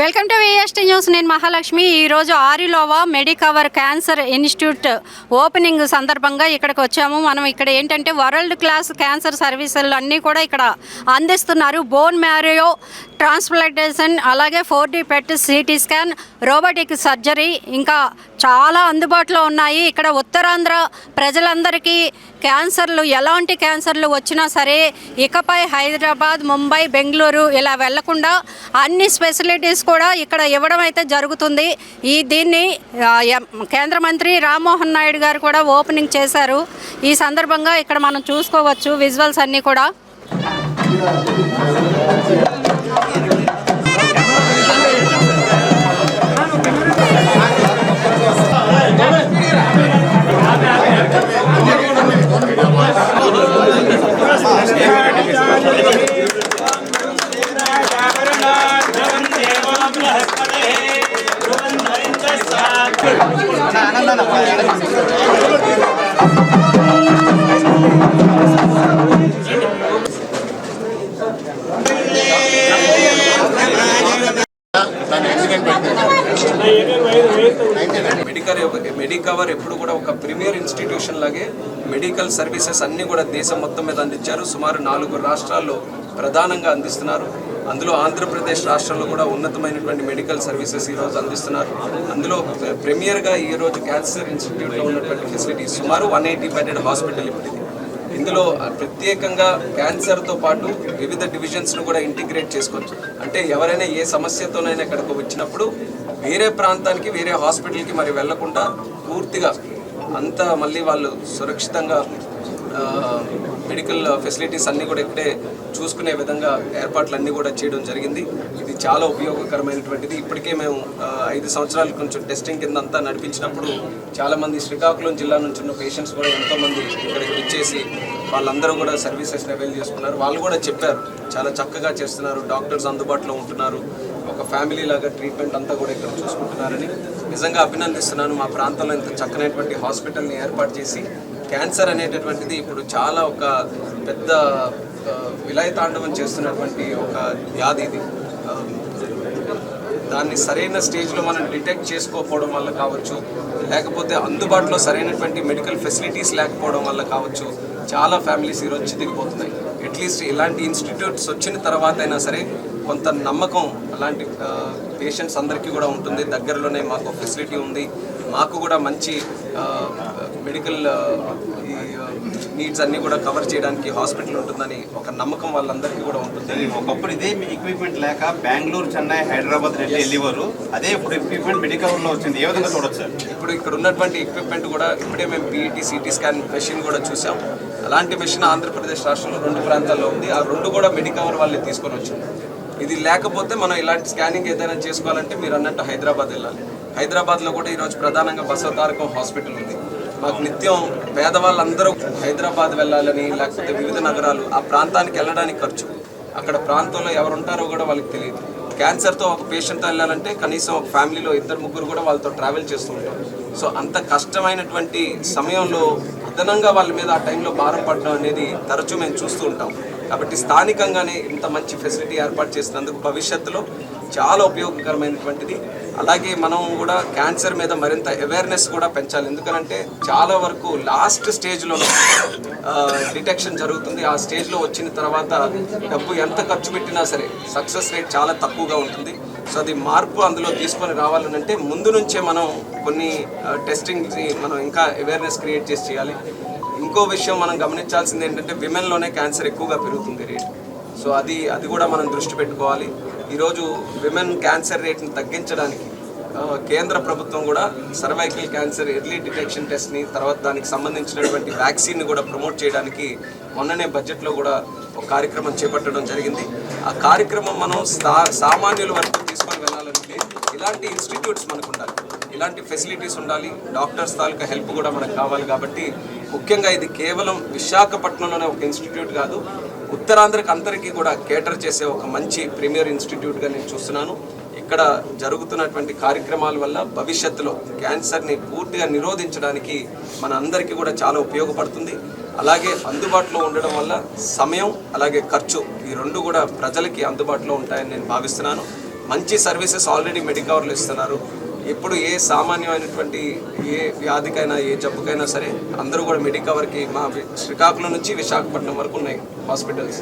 Welcome to VST news. నేను మహాలక్ష్మి. ఈరోజు Arilova Medicover cancer institute opening సందర్భంగా ఇక్కడికి వచ్చాము. మనం ఇక్కడ ఏంటంటే వరల్డ్ క్లాస్ క్యాన్సర్ సర్వీసులు అన్నీ కూడా ఇక్కడ అందిస్తున్నారు. బోన్ మ్యారియో ట్రాన్స్ప్లాంటేషన్ అలాగే four D PET CT scan robotic surgery ఇంకా చాలా అందుబాటులో ఉన్నాయి. ఇక్కడ ఉత్తరాంధ్ర ప్రజలందరికీ క్యాన్సర్లు ఎలాంటి క్యాన్సర్లు వచ్చినా సరే ఇకపై హైదరాబాద్ ముంబై బెంగళూరు ఇలా వెళ్ళకుండా అన్ని ఫెసిలిటీస్ కూడా ఇక్కడ ఇవ్వడం అయితే జరుగుతుంది. ఈ దీన్ని కేంద్ర మంత్రి రామ్మోహన్ నాయుడు గారు కూడా ఓపెనింగ్ చేశారు. ఈ సందర్భంగా ఇక్కడ మనం చూసుకోవచ్చు విజువల్స్ అన్నీ కూడా. మెడికవర్ ఎప్పుడు కూడా ఒక ప్రీమియర్ ఇన్స్టిట్యూషన్ లాగే మెడికల్ సర్వీసెస్ అన్నీ కూడా దేశం మొత్తం మీద అందించారు. సుమారు నాలుగు రాష్ట్రాల్లో ప్రధానంగా అందిస్తున్నారు. అందులో ఆంధ్రప్రదేశ్ రాష్ట్రంలో కూడా ఉన్నతమైనటువంటి మెడికల్ సర్వీసెస్ ఈ రోజు అందిస్తున్నారు. అందులో ప్రీమియర్గా ఈ రోజు క్యాన్సర్ ఇన్స్టిట్యూట్లో ఉన్నటువంటి ఫెసిలిటీస్ సుమారు వన్ ఎయిటీ బెడెడ్ హాస్పిటల్ ఇప్పుడు ఇందులో ప్రత్యేకంగా క్యాన్సర్తో పాటు వివిధ డివిజన్స్ను కూడా ఇంటిగ్రేట్ చేసుకోవచ్చు. అంటే ఎవరైనా ఏ సమస్యతోనైనా ఇక్కడికి వచ్చినప్పుడు వేరే ప్రాంతానికి వేరే హాస్పిటల్కి మరి వెళ్ళకుండా పూర్తిగా అంతా మళ్ళీ వాళ్ళు సురక్షితంగా మెడికల్ ఫెసిలిటీస్ అన్నీ కూడా ఇక్కడే చూసుకునే విధంగా ఏర్పాట్లు అన్నీ కూడా చేయడం జరిగింది. ఇది చాలా ఉపయోగకరమైనటువంటిది. ఇప్పటికే మేము ఐదు సంవత్సరాల కొంచెం టెస్టింగ్ కింద అంతా నడిపించినప్పుడు చాలామంది శ్రీకాకుళం జిల్లా నుంచి ఉన్న పేషెంట్స్ కూడా ఎంతోమంది ఇక్కడికి వచ్చేసి వాళ్ళందరూ కూడా సర్వీసెస్ అవైల్ చేసుకున్నారు. వాళ్ళు కూడా చెప్పారు చాలా చక్కగా చేస్తున్నారు. డాక్టర్స్ అందుబాటులో ఉంటున్నారు. ఫ్యామిలీ లాగా ట్రీట్మెంట్ అంతా కూడా ఇక్కడ చూసుకుంటున్నారని నిజంగా అభినందిస్తున్నాను. మా ప్రాంతంలో ఇంత చక్కనైనటువంటి హాస్పిటల్ని ఏర్పాటు చేసి క్యాన్సర్ అనేటటువంటిది ఇప్పుడు చాలా ఒక పెద్ద విలయతాండవం చేస్తున్నటువంటి ఒక వ్యాధి ఇది. దాన్ని సరైన స్టేజ్లో మనం డిటెక్ట్ చేసుకోకపోవడం వల్ల కావచ్చు లేకపోతే అందుబాటులో సరైనటువంటి మెడికల్ ఫెసిలిటీస్ లేకపోవడం వల్ల కావచ్చు చాలా ఫ్యామిలీస్ ఈరోజు దిగిపోతున్నాయి అట్లీస్ట్ ఇలాంటి ఇన్స్టిట్యూట్స్ వచ్చిన తర్వాత అయినా సరే కొంత నమ్మకం అలాంటి పేషెంట్స్ అందరికీ కూడా ఉంటుంది. దగ్గరలోనే మాకు ఫెసిలిటీ ఉంది. మాకు కూడా మంచి మెడికల్ నీడ్స్ అన్నీ కూడా కవర్ చేయడానికి హాస్పిటల్ ఉంటుందని ఒక నమ్మకం వాళ్ళందరికీ కూడా ఉంటుంది. ఒకప్పుడు ఇదే ఎక్విప్మెంట్ లేక బెంగళూరు చెన్నై హైదరాబాద్ రెడ్డి వెళ్ళేవారు. అదే ఇప్పుడు ఎక్విప్మెంట్ మెడికల్లో వచ్చింది. ఏ విధంగా చూడొచ్చు? ఇప్పుడు ఇక్కడ ఉన్నటువంటి ఎక్విప్మెంట్ కూడా ఇప్పుడే మేము పీఈటీ సిటీ స్కాన్ మెషిన్ కూడా చూసాం. అలాంటి మెషిన్ ఆంధ్రప్రదేశ్ రాష్ట్రంలో రెండు ప్రాంతాల్లో ఉంది. ఆ రెండు కూడా మెడికవర్ వాళ్ళే తీసుకొని వచ్చింది. ఇది లేకపోతే మనం ఇలాంటి స్కానింగ్ ఏదైనా చేసుకోవాలంటే మీరు అన్నట్టు హైదరాబాద్ వెళ్ళాలి. హైదరాబాద్లో కూడా ఈరోజు ప్రధానంగా బసవతారకం హాస్పిటల్ ఉంది. మాకు నిత్యం పేదవాళ్ళందరూ హైదరాబాద్ వెళ్ళాలని లేకపోతే వివిధ నగరాలు ఆ ప్రాంతానికి వెళ్ళడానికి ఖర్చు. అక్కడ ప్రాంతంలో ఎవరు ఉంటారో కూడా వాళ్ళకి తెలియదు. క్యాన్సర్తో ఒక పేషెంట్తో వెళ్ళాలంటే కనీసం ఒక ఫ్యామిలీలో ఇద్దరు ముగ్గురు కూడా వాళ్ళతో ట్రావెల్ చేస్తూ ఉంటారు. సో అంత కష్టమైనటువంటి సమయంలో అదనంగా వాళ్ళ మీద ఆ టైంలో భారం పడడం అనేది తరచూ మేము చూస్తూ ఉంటాం. కాబట్టి స్థానికంగానే ఇంత మంచి ఫెసిలిటీ ఏర్పాటు చేసినందుకు భవిష్యత్తులో చాలా ఉపయోగకరమైనటువంటిది. అలాగే మనం కూడా క్యాన్సర్ మీద మరింత అవేర్నెస్ కూడా పెంచాలి. ఎందుకనంటే చాలా వరకు లాస్ట్ స్టేజ్లో డిటెక్షన్ జరుగుతుంది. ఆ స్టేజ్లో వచ్చిన తర్వాత డబ్బు ఎంత ఖర్చు పెట్టినా సరే సక్సెస్ రేట్ చాలా తక్కువగా ఉంటుంది. సో అది మార్పు అందులో తీసుకొని రావాలనంటే ముందు నుంచే మనం కొన్ని టెస్టింగ్ మనం ఇంకా అవేర్నెస్ క్రియేట్ చేసి చేయాలి. ఇంకో విషయం మనం గమనించాల్సింది ఏంటంటే విమెన్లోనే క్యాన్సర్ ఎక్కువగా పెరుగుతుంది రేట్ సో అది అది కూడా మనం దృష్టి పెట్టుకోవాలి. ఈరోజు విమెన్ క్యాన్సర్ రేట్ని తగ్గించడానికి కేంద్ర ప్రభుత్వం కూడా సర్వైకల్ క్యాన్సర్ ఎర్లీ డిటెక్షన్ టెస్ట్ని తర్వాత దానికి సంబంధించినటువంటి వ్యాక్సిన్ని కూడా ప్రమోట్ చేయడానికి మొన్ననే బడ్జెట్లో కూడా ఒక కార్యక్రమం చేపట్టడం జరిగింది. ఆ కార్యక్రమం మనం సా సామాన్యుల వరకు తీసుకొని వెళ్ళాలంటే ఇలాంటి ఇన్స్టిట్యూట్స్ మనకు ఉండాలి. ఇలాంటి ఫెసిలిటీస్ ఉండాలి. డాక్టర్స్ తాలూకా హెల్ప్ కూడా మనకు కావాలి కాబట్టి ముఖ్యంగా ఇది కేవలం విశాఖపట్నంలోనే ఒక ఇన్స్టిట్యూట్ కాదు ఉత్తరాంధ్రకి అందరికీ కూడా కేటర్ చేసే ఒక మంచి ప్రీమియర్ ఇన్స్టిట్యూట్గా నేను చూస్తున్నాను. ఇక్కడ జరుగుతున్నటువంటి కార్యక్రమాల వల్ల భవిష్యత్తులో క్యాన్సర్ని పూర్తిగా నిరోధించడానికి మన అందరికీ కూడా చాలా ఉపయోగపడుతుంది. అలాగే అందుబాటులో ఉండడం వల్ల సమయం అలాగే ఖర్చు ఈ రెండు కూడా ప్రజలకి అందుబాటులో ఉంటాయని నేను భావిస్తున్నాను. మంచి సర్వీసెస్ ఆల్రెడీ మెడికవర్లు ఇస్తున్నారు. ఇప్పుడు ఏ సామాన్యమైనటువంటి ఏ వ్యాధికైనా ఏ జబ్బుకైనా సరే అందరూ కూడా మెడికవర్కి మా శ్రీకాకుళం నుంచి విశాఖపట్నం వరకు ఉన్నాయి హాస్పిటల్స్.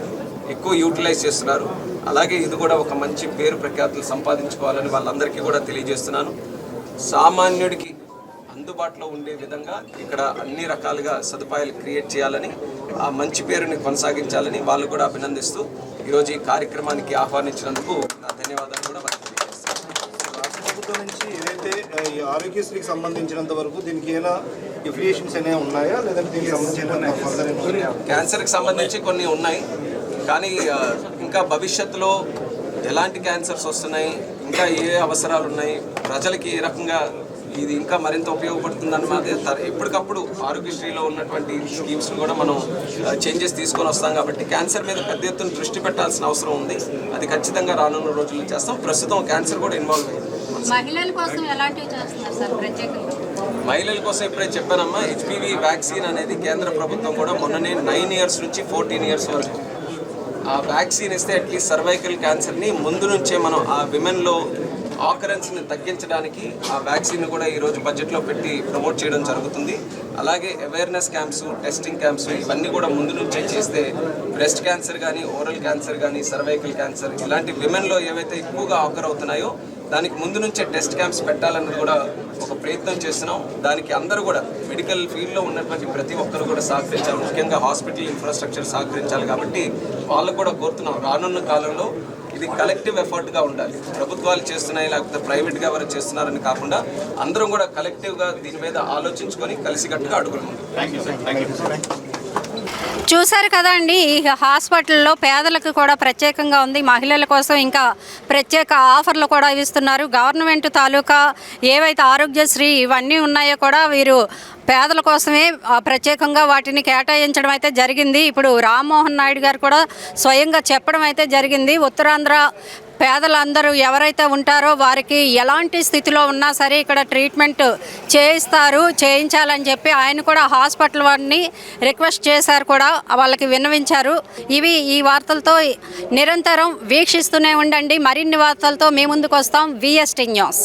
ఎక్కువ యూటిలైజ్ చేస్తున్నారు. అలాగే ఇది కూడా ఒక మంచి పేరు ప్రఖ్యాతులు సంపాదించుకోవాలని వాళ్ళందరికీ కూడా తెలియజేస్తున్నాను. సామాన్యుడికి అందుబాటులో ఉండే విధంగా ఇక్కడ అన్ని రకాలుగా సదుపాయాలు క్రియేట్ చేయాలని ఆ మంచి పేరుని కొనసాగించాలని వాళ్ళు కూడా అభినందిస్తూ ఈరోజు ఈ కార్యక్రమానికి ఆహ్వానించినందుకు నా ధన్యవాదాలు కూడా. ప్రభుత్వం నుంచి ఏదైతే ఈ ఆరోగ్యశ్రీకి సంబంధించినంత వరకు దీనికి ఏమైనా ఎఫిలియేషన్స్ అనేవి ఉన్నాయా? లేదంటే దీనికి సంబంధించిన క్యాన్సర్కి సంబంధించి కొన్ని ఉన్నాయి. కానీ ఇంకా భవిష్యత్తులో ఎలాంటి క్యాన్సర్స్ వస్తున్నాయి? ఇంకా ఏ అవసరాలు ఉన్నాయి? ప్రజలకి ఏ రకంగా ఇది ఇంకా మరింత ఉపయోగపడుతుందని మాదే ఎప్పటికప్పుడు ఆరోగ్యశ్రీలో ఉన్నటువంటి స్కీమ్స్ కూడా మనం చేంజెస్ తీసుకొని వస్తాం కాబట్టి క్యాన్సర్ మీద పెద్ద ఎత్తున దృష్టి పెట్టాల్సిన అవసరం ఉంది. అది ఖచ్చితంగా రానున్న రోజుల్లో చేస్తాం. ప్రస్తుతం క్యాన్సర్ కూడా ఇన్వాల్వ్ అయింది. మహిళల కోసం ఎలాంటివి చేస్తున్నారు సార్ ప్రత్యేకంగా? మహిళల కోసం ఇప్పుడే చెప్పానమ్మా హెచ్పివి వ్యాక్సిన్ అనేది కేంద్ర ప్రభుత్వం కూడా మొన్ననే నైన్ ఇయర్స్ నుంచి ఫోర్టీన్ ఇయర్స్ వరకు ఆ వ్యాక్సిన్ ఇస్తే అట్లీస్ట్ సర్వైకల్ క్యాన్సర్ని ముందు నుంచే మనం ఆ విమెన్లో ఆకరెన్స్ని తగ్గించడానికి ఆ వ్యాక్సిన్ కూడా ఈరోజు బడ్జెట్లో పెట్టి ప్రమోట్ చేయడం జరుగుతుంది. అలాగే అవేర్నెస్ క్యాంప్స్ టెస్టింగ్ క్యాంప్స్ ఇవన్నీ కూడా ముందు నుంచే చేస్తే బ్రెస్ట్ క్యాన్సర్ కానీ ఓరల్ క్యాన్సర్ కానీ సర్వైకల్ క్యాన్సర్ ఇలాంటి విమెన్లో ఏవైతే ఎక్కువగా ఆకర్ అవుతున్నాయో దానికి ముందు నుంచే టెస్ట్ క్యాంప్స్ పెట్టాలన్నది కూడా ఒక ప్రయత్నం చేస్తున్నాం. దానికి అందరూ కూడా మెడికల్ ఫీల్డ్లో ఉన్నటువంటి ప్రతి ఒక్కరు కూడా సహకరించాలి. ముఖ్యంగా హాస్పిటల్ ఇన్ఫ్రాస్ట్రక్చర్ సహకరించాలి కాబట్టి వాళ్ళకు కూడా కోరుతున్నాం రానున్న కాలంలో ఇది కలెక్టివ్ ఎఫర్ట్గా ఉండాలి. ప్రభుత్వాలు చేస్తున్నాయి లేకపోతే ప్రైవేట్గా ఎవరు చేస్తున్నారని కాకుండా అందరం కూడా కలెక్టివ్గా దీని మీద ఆలోచించుకొని కలిసికట్టుగా అడుగులు చూశారు చూశారు అండి ఈ హాస్పిటల్లో పేదలకు కూడా ప్రత్యేకంగా ఉంది. మహిళల కోసం ఇంకా ప్రత్యేక ఆఫర్లు కూడా ఇస్తున్నారు. గవర్నమెంట్ తాలూకా ఏవైతే ఆరోగ్యశ్రీ ఇవన్నీ ఉన్నాయో కూడా వీరు పేదల కోసమే ప్రత్యేకంగా వాటిని కేటాయించడం అయితే జరిగింది. ఇప్పుడు రామ్మోహన్ నాయుడు గారు కూడా స్వయంగా చెప్పడం అయితే జరిగింది. ఉత్తరాంధ్ర పేదలందరూ ఎవరైతే ఉంటారో వారికి ఎలాంటి స్థితిలో ఉన్నా సరే ఇక్కడ ట్రీట్మెంట్ చేయిస్తారు చేయించాలని చెప్పి ఆయన కూడా హాస్పిటల్ వారిని రిక్వెస్ట్ చేశారు కూడా వాళ్ళకి విన్నవించారు. ఇవి ఈ వార్తలతో నిరంతరం వీక్షిస్తూనే ఉండండి. మరిన్ని వార్తలతో మీ ముందుకు వస్తాం. VST news.